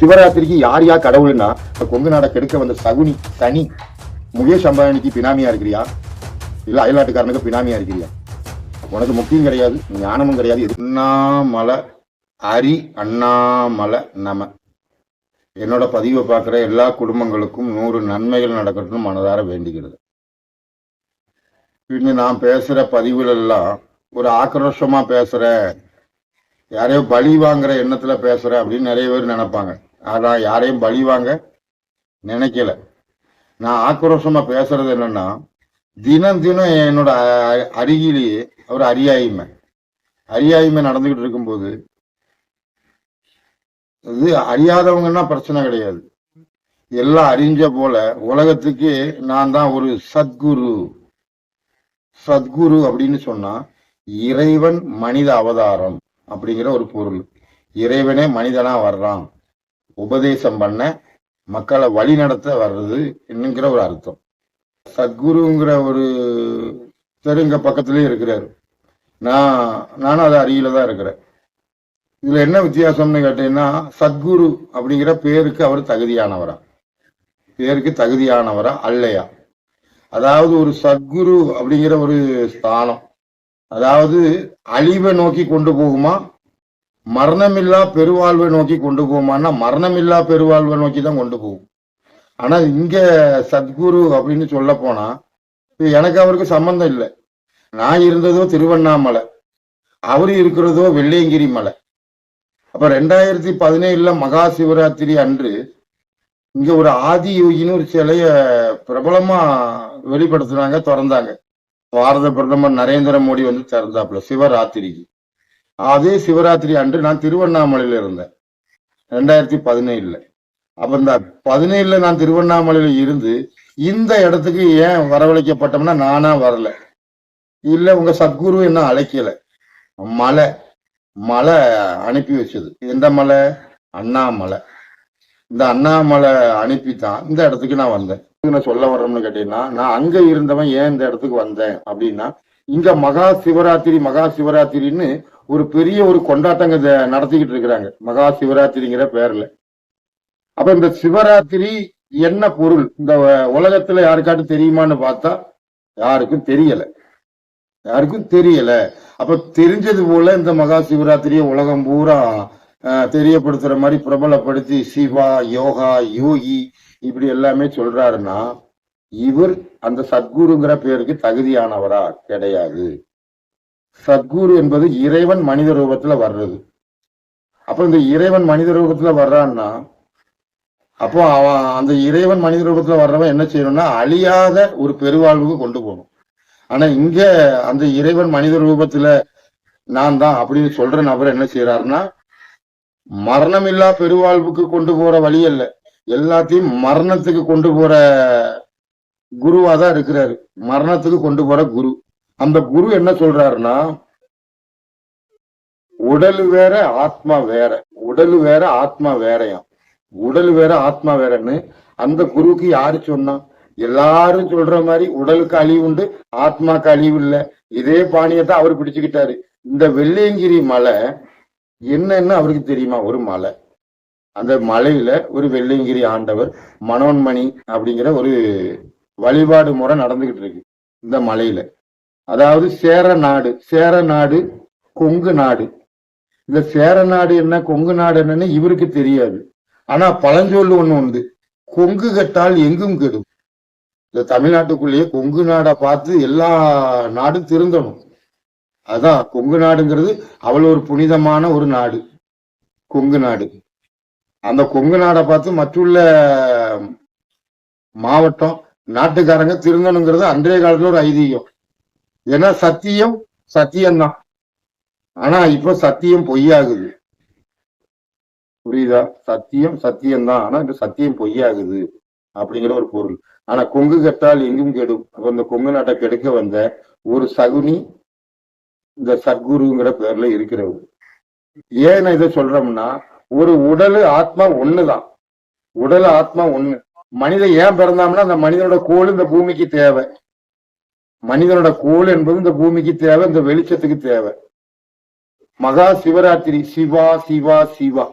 சிவராத்திரிக்கு யார் யார் கடவுள்னா இந்த கொங்கு நாடை கெடுக்க வந்த சகுனி சனி முகேஷ் அம்பானிக்கு பினாமியா இருக்கிறியா? இல்ல அயல்நாட்டுக்காரனுக்கு பினாமியா இருக்கிறியா? உனக்கு முக்கியம் கிடையாது ஞானமும் கிடையாது. எது- அண்ணாமலை அரி அண்ணாமலை நம. என்னோட பதிவை பார்க்குற எல்லா குடும்பங்களுக்கும் நூறு நன்மைகள் நடக்கட்டும் மனதார வேண்டுகிறது. இன்னும் நான் பேசுகிற பதிவுகளெல்லாம் எல்லாம் ஒரு ஆக்ரோஷமாக பேசுகிறேன் யாரையோ பலி வாங்குற எண்ணத்தில் பேசுகிறேன் அப்படின்னு நிறைய பேர் நினைப்பாங்க. அதான் யாரையும் பழி வாங்க நினைக்கல. நான் ஆக்ரோஷமா பேசுறது என்னன்னா தினம் தினம் என்னோட அ- அருகிலேயே ஒரு அரியாய்மை. அரியாய்மை நடந்துகிட்டு இருக்கும்போது இது அறியாதவங்கன்னா பிரச்சனை கிடையாது. எல்லாம் அறிஞ்ச போல உலகத்துக்கு நான் தான் ஒரு சத்குரு. சத்குரு அப்படின்னு சொன்னா இறைவன் மனித அவதாரம் அப்படிங்கிற ஒரு பொருள். இறைவனே மனிதனா வர்றான். உபதேசம் பண்ண மக்களை வழி நடத்த வர்றது என்னங்கிற ஒரு அர்த்தம். சத்குருங்கிற ஒரு தெருங்க பக்கத்துலயே இருக்கிறார். நான் நானும் அதை அருகில தான் இருக்கிறேன். இதுல என்ன வித்தியாசம்னு கேட்டீங்கன்னா சத்குரு அப்படிங்கிற பேருக்கு அவர் தகுதியானவரா? பேருக்கு தகுதியானவரா அல்லையா? அதாவது ஒரு சத்குரு அப்படிங்கிற ஒரு ஸ்தானம். அதாவது அழிவை நோக்கி கொண்டு போகுமா? மரணமில்லா பெருவாழ்வை நோக்கி கொண்டு போகுமான்னா மரணமில்லா பெருவாழ்வை நோக்கி தான் கொண்டு போகும். ஆனால் இங்கே சத்குரு அப்படின்னு சொல்ல போனால் எனக்கு அவருக்கு சம்பந்தம் இல்லை. நான் இருந்ததோ திருவண்ணாமலை அவர் இருக்கிறதோ வெள்ளையங்கிரி மலை. அப்போ ரெண்டாயிரத்தி பதினேழில் மகா சிவராத்திரி அன்று இங்கே ஒரு ஆதி யோகின்னு ஒரு சிலைய பிரபலமாக வெளிப்படுத்தினாங்க திறந்தாங்க. பாரத பிரதமர் நரேந்திர மோடி வந்து திறந்தாப்புல சிவராத்திரிக்கு. அதே சிவராத்திரி அன்று நான் திருவண்ணாமலையில இருந்தேன். ரெண்டாயிரத்தி பதினேழுல. அப்ப இந்த பதினேழுல நான் திருவண்ணாமலையில இருந்து இந்த இடத்துக்கு ஏன் வரவழைக்கப்பட்டோம்னா நானா வரல. இல்ல உங்க சத்குரு என்ன அழைக்கல. மலை மலை அனுப்பி வச்சது. எந்த மலை? அண்ணாமலை. இந்த அண்ணாமலை அனுப்பி தான் இந்த இடத்துக்கு நான் வந்தேன். நான் சொல்ல வரோம்னு கேட்டீங்கன்னா நான் அங்க இருந்தவன் ஏன் இந்த இடத்துக்கு வந்தேன் அப்படின்னா இங்க மகா சிவராத்திரி மகா சிவராத்திரின்னு ஒரு பெரிய ஒரு கொண்டாட்டங்க நடத்திக்கிட்டு இருக்கிறாங்க. மகா சிவராத்திரிங்கிற பேர்ல. அப்ப இந்த சிவராத்திரி என்ன பொருள்? இந்த உலகத்துல யாருக்காட்டும் தெரியுமான்னு பார்த்தா யாருக்கும் தெரியல. யாருக்கும் தெரியல. அப்ப தெரிஞ்சது போல இந்த மகா சிவராத்திரியை உலகம் பூரா தெரியப்படுத்துற மாதிரி பிரபலப்படுத்தி சிவா யோகா யோகி இப்படி எல்லாமே சொல்றாருன்னா இவர் அந்த சத்குருங்கிற பேருக்கு தகுதியானவரா? கிடையாது. சத்குரு என்பது இறைவன் மனித ரூபத்துல வர்றது. அப்ப இந்த இறைவன் மனித ரூபத்துல வர்றான்னா அப்போ அவன் அந்த இறைவன் மனித ரூபத்துல வர்றவன் என்ன செய்யணும்னா அழியாத ஒரு பெருவாழ்வுக்கு கொண்டு போகணும். ஆனா இங்க அந்த இறைவன் மனித ரூபத்துல நான் தான் அப்படின்னு சொல்ற நபர் என்ன செய்யறாருன்னா மரணமில்லா பெருவாழ்வுக்கு கொண்டு போற வழி அல்ல. எல்லாத்தையும் மரணத்துக்கு கொண்டு போற குருவா தான் இருக்கிறாரு. மரணத்துக்கு கொண்டு போற குரு. அந்த குரு என்ன சொல்றாருன்னா உடல் வேற ஆத்மா வேற. உடல் வேற ஆத்மா வேறயாம். உடல் வேற ஆத்மா வேறன்னு அந்த குருவுக்கு யாரு சொன்னா? எல்லாரும் சொல்ற மாதிரி உடலுக்கு அழிவு உண்டு ஆத்மாக்கு அழிவு இல்ல. இதே பாணியத்தை அவர் பிடிச்சுக்கிட்டாரு. இந்த வெள்ளையங்கிரி மலை என்னன்னு அவருக்கு தெரியுமா? ஒரு மலை. அந்த மலையில ஒரு வெள்ளையங்கிரி ஆண்டவர் மனோன்மணி அப்படிங்கிற ஒரு வழிபாடு முறை நடந்துகிட்டு இருக்கு. இந்த மலையில. அதாவது சேர நாடு சேர நாடு கொங்கு நாடு. இந்த சேர நாடு என்ன கொங்கு நாடு என்னன்னு இவருக்கு தெரியாது. ஆனா பழஞ்சொல்லு ஒண்ணு உண்டு. கொங்கு கட்டால் எங்கும் கெடும். இந்த தமிழ்நாட்டுக்குள்ளேயே கொங்கு நாடை பார்த்து எல்லா நாடும் திருந்தணும். அதான் கொங்கு நாடுங்கிறது அவ்வளவு ஒரு புனிதமான ஒரு நாடு. கொங்கு நாடு. அந்த கொங்கு நாடை பார்த்து மற்றுள்ள மாவட்டம் நாட்டுக்காரங்க திருந்தணுங்கிறது அன்றைய காலத்துல ஒரு ஐதீகம். ஏன்னா சத்தியம் சத்தியம்தான். ஆனா இப்ப சத்தியம் பொய்யாகுது. புரியுதா? சத்தியம் சத்தியம்தான். ஆனா இப்ப சத்தியம் பொய்யாகுது அப்படிங்கிற ஒரு பொருள். ஆனா கொங்கு கட்டால் எங்கும் கெடும். அப்ப இந்த கொங்கு நாட்டை கெடுக்க வந்த ஒரு சகுனி இந்த சத்குருங்கிற பேர்ல இருக்கிறவர். ஏன் நான் இதை சொல்றோம்னா ஒரு உடல் ஆத்மா ஒண்ணுதான். உடல் ஆத்மா ஒண்ணு. மனிதன் ஏன் பிறந்தாம்னா அந்த மனிதனோட கோல் இந்த பூமிக்கு தேவை. மனிதனோட கோல் என்பது இந்த பூமிக்கு தேவை இந்த வெளிச்சத்துக்கு தேவை. மகா சிவராத்திரி சிவா சிவா சிவா.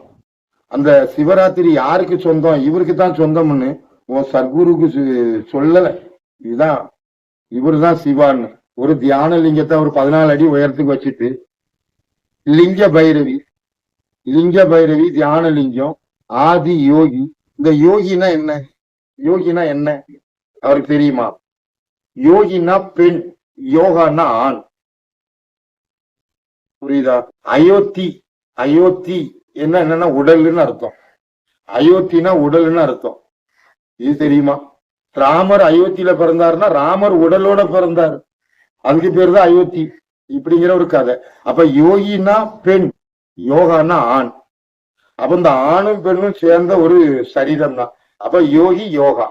அந்த சிவராத்திரி யாருக்கு சொந்தம்? இவருக்கு தான் சொந்தம்னு உன் சர்க்குருக்கு சொல்லலை சொல்லல. இதுதான் இவருதான் சிவான்னு. ஒரு தியான லிங்கத்தை ஒரு பதினாலு அடி உயரத்துக்கு வச்சுட்டு லிங்க பைரவி லிங்க பைரவி தியான லிங்கம் ஆதி யோகி. இந்த யோகினா என்ன? யோகினா என்ன? அவருக்கு தெரியுமா? யோகினா பெண் யோகான்னா ஆண். புரியுதா? அயோத்தி அயோத்தி என்ன என்னன்னா உடல்னு அர்த்தம். அயோத்தினா உடல்னு அர்த்தம். இது தெரியுமா? ராமர் அயோத்தியில பிறந்தாருன்னா ராமர் உடலோட பிறந்தார். அதுக்கு பேர் தான் அயோத்தி. இப்படிங்கிற ஒரு கதை. அப்ப யோகினா பெண் யோகான்னா ஆண். அப்ப இந்த ஆணும் பெண்ணும் சேர்ந்த ஒரு சரீரம் தான் அப்ப யோகி யோகா.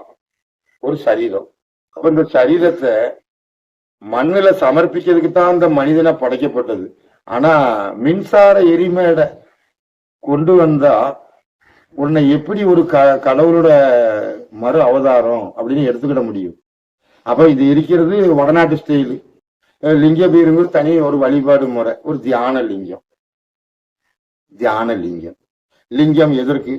ஒரு சரீரம். அப்ப இந்த சரீரத்தை மண்ணுல சமர்ப்பிக்கிறதுக்கு தான் அந்த மனிதனை படைக்கப்பட்டது. ஆனா மின்சார எரிமேடை கொண்டு வந்தா உன்னை எப்படி ஒரு க கடவுளோட மறு அவதாரம் அப்படின்னு எடுத்துக்கிட முடியும். அப்ப இது இருக்கிறது வடநாட்டு ஸ்டைலு. லிங்க பீருங்கிறது தனி ஒரு வழிபாடு முறை ஒரு தியான லிங்கம். தியான லிங்கம். லிங்கம் எதற்கு?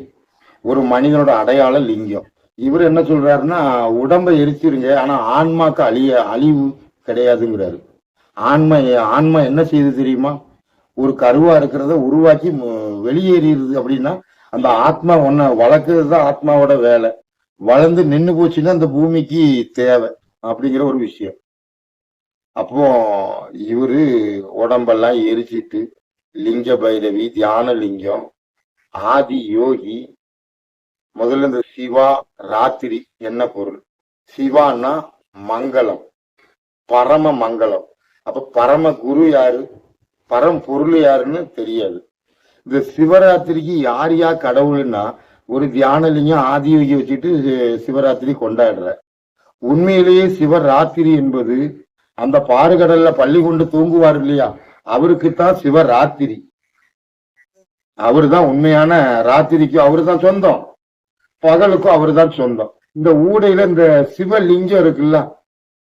ஒரு மனிதனோட அடையாள லிங்கம். இவர் என்ன சொல்றாருன்னா உடம்பை எரிச்சிருங்க ஆனா ஆன்மாக்கு அழிய அழிவு கிடையாதுங்கிறாரு. ஆன்மா ஆன்மா என்ன செய்யுது தெரியுமா? ஒரு கருவா இருக்கிறத உருவாக்கி வெளியேறிடுது அப்படின்னா அந்த ஆத்மா ஒன்ன வளர்க்கறது தான் ஆத்மாவோட வேலை. வளர்ந்து நின்று போச்சுன்னா அந்த பூமிக்கு தேவை அப்படிங்கிற ஒரு விஷயம். அப்போ இவரு உடம்பெல்லாம் எரிச்சிட்டு லிங்க பைரவி தியான லிங்கம் ஆதி யோகி முதல்ல இந்த சிவா ராத்திரி என்ன பொருள்? சிவான்னா மங்களம் பரம மங்களம். அப்ப பரம குரு யாரு? பரம் பொருள் யாருன்னு தெரியாது. இந்த சிவராத்திரிக்கு யார் யார் கடவுள்னா ஒரு தியானலிங்கம் ஆதி வச்சுட்டு சிவராத்திரி கொண்டாடுற. உண்மையிலேயே சிவராத்திரி என்பது அந்த பாறுகடல்ல பள்ளி கொண்டு தூங்குவார் இல்லையா? அவருக்குத்தான் சிவராத்திரி. அவர்தான் உண்மையான ராத்திரிக்கு அவர்தான் சொந்தம். பகலுக்கும் அவர்தான் சொந்தம். இந்த ஊடையில இந்த சிவலிங்கம் இருக்குல்ல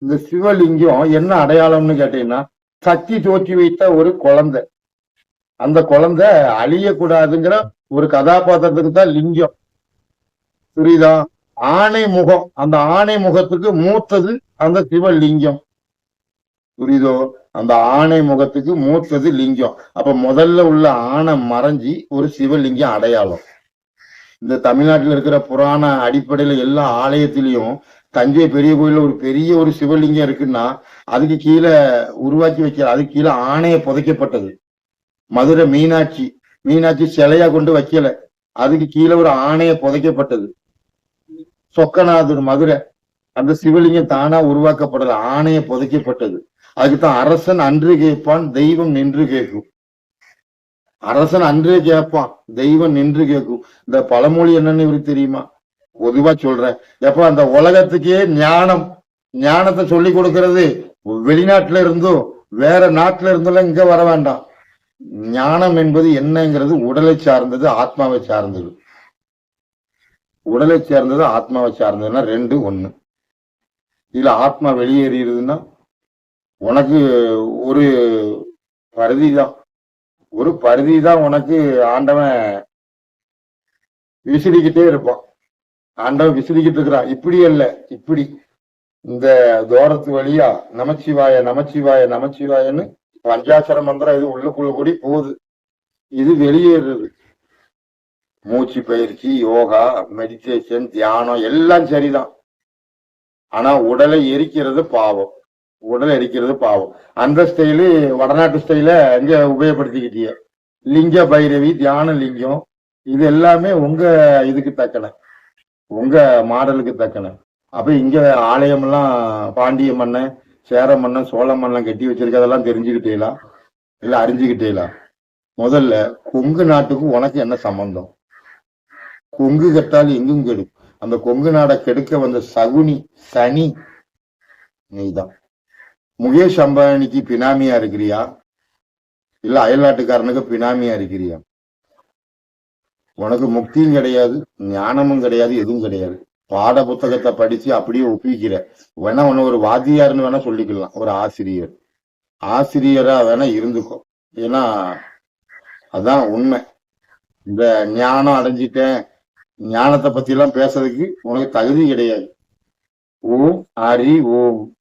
இந்த சிவலிங்கம் என்ன அடையாளம்னு கேட்டீங்கன்னா சக்தி தோற்றி வைத்த ஒரு குழந்தை. அந்த குழந்தை அழியக்கூடாதுங்கிற ஒரு கதாபாத்திரத்துக்கு தான் லிங்கம். புரியுதா? ஆணை முகம் அந்த ஆணை முகத்துக்கு மூத்தது அந்த சிவலிங்கம். புரியுதோ? அந்த ஆணை முகத்துக்கு மூத்தது லிங்கம். அப்ப முதல்ல உள்ள ஆணை மறைஞ்சி ஒரு சிவலிங்கம் அடையாளம். இந்த தமிழ்நாட்டில் இருக்கிற புராண அடிப்படையில எல்லா ஆலயத்திலையும் தஞ்சை பெரிய கோயில்ல ஒரு பெரிய ஒரு சிவலிங்கம் இருக்குன்னா அதுக்கு கீழே உருவாக்கி வைக்கிற அதுக்கு கீழே ஆணைய புதைக்கப்பட்டது. மதுரை மீனாட்சி மீனாட்சி சிலையா கொண்டு வைக்கல. அதுக்கு கீழே ஒரு ஆணைய புதைக்கப்பட்டது. சொக்கநாதர் மதுரை அந்த சிவலிங்கம் தானா உருவாக்கப்படல ஆணைய புதைக்கப்பட்டது. அதுக்குத்தான் அரசன் அன்று கேட்பான் தெய்வம் நின்று கேட்கும். அரசன் அன்றே கேட்பான் தெய்வம் நின்று கேட்கும் இந்த பழமொழி என்னன்னு இவருக்கு தெரியுமா? பொதுவா சொல்றேன் எப்ப அந்த உலகத்துக்கே ஞானம். ஞானத்தை சொல்லி கொடுக்கறது வெளிநாட்டுல இருந்தோ வேற நாட்டுல இருந்தெல்லாம் இங்க வர வேண்டாம். ஞானம் என்பது என்னங்கிறது உடலை சார்ந்தது ஆத்மாவை சார்ந்தது. உடலை சேர்ந்தது ஆத்மாவை சார்ந்ததுன்னா ரெண்டு ஒண்ணு. இதுல ஆத்மா வெளியேறிடுதுன்னா உனக்கு ஒரு பருதி தான் ஒரு பருதி தான் உனக்கு ஆண்டவன் விசிறிக்கிட்டே இருப்பான். ஆண்டவன் விசிறிக்கிட்டு இருக்கிறான். இப்படி அல்ல இப்படி. இந்த தோரத்து வழியா நமச்சிவாய நமச்சிவாய நமச்சிவாயன்னு பஞ்சாசர மந்திரம் இது உள்ளுக்குள்ள கூடி போகுது. இது வெளியேறுது. மூச்சு பயிற்சி யோகா மெடிடேஷன் தியானம் எல்லாம் சரிதான். ஆனா உடலை எரிக்கிறது பாவம். உடல் அடிக்கிறது பாவம். அந்த ஸ்டைலு வடநாட்டு ஸ்டைல இங்க உபயோகப்படுத்திக்கிட்டீங்க லிங்க பைரவி தியான லிங்கம் இது எல்லாமே உங்க இதுக்கு தக்கன. உங்க மாடலுக்கு தக்கன. அப்ப இங்க ஆலயம் எல்லாம் பாண்டிய மன்னன் சேர மன்னன் சோழ மன்னன் கட்டி வச்சிருக்கதெல்லாம் தெரிஞ்சுக்கிட்டீங்களா இல்ல அறிஞ்சுக்கிட்டீங்களா முதல்ல கொங்கு நாட்டுக்கு உனக்கு என்ன சம்பந்தம்? கொங்கு கட்டால் எங்கும் கெடும். அந்த கொங்கு நாடை கெடுக்க வந்த சகுனி சனி நீதான். முகேஷ் அம்பானிக்கு பினாமியா இருக்கிறியா? இல்ல அயல்நாட்டுக்காரனுக்கு பினாமியா இருக்கிறியா? உனக்கு முக்தியும் கிடையாது ஞானமும் கிடையாது எதுவும் கிடையாது. பாட புத்தகத்தை படிச்சு அப்படியே ஒப்பிக்கிற. வேணா உன்னை ஒரு வாத்தியார்னு வேணா சொல்லிக்கலாம் ஒரு ஆசிரியர். ஆசிரியரா வேணா இருந்துக்கோ. ஏன்னா அதான் உண்மை. இந்த ஞானம் அடைஞ்சிட்டேன். ஞானத்தை பத்தி எல்லாம் பேசுறதுக்கு உனக்கு தகுதி கிடையாது. ஓம் ஹரி ஓம்.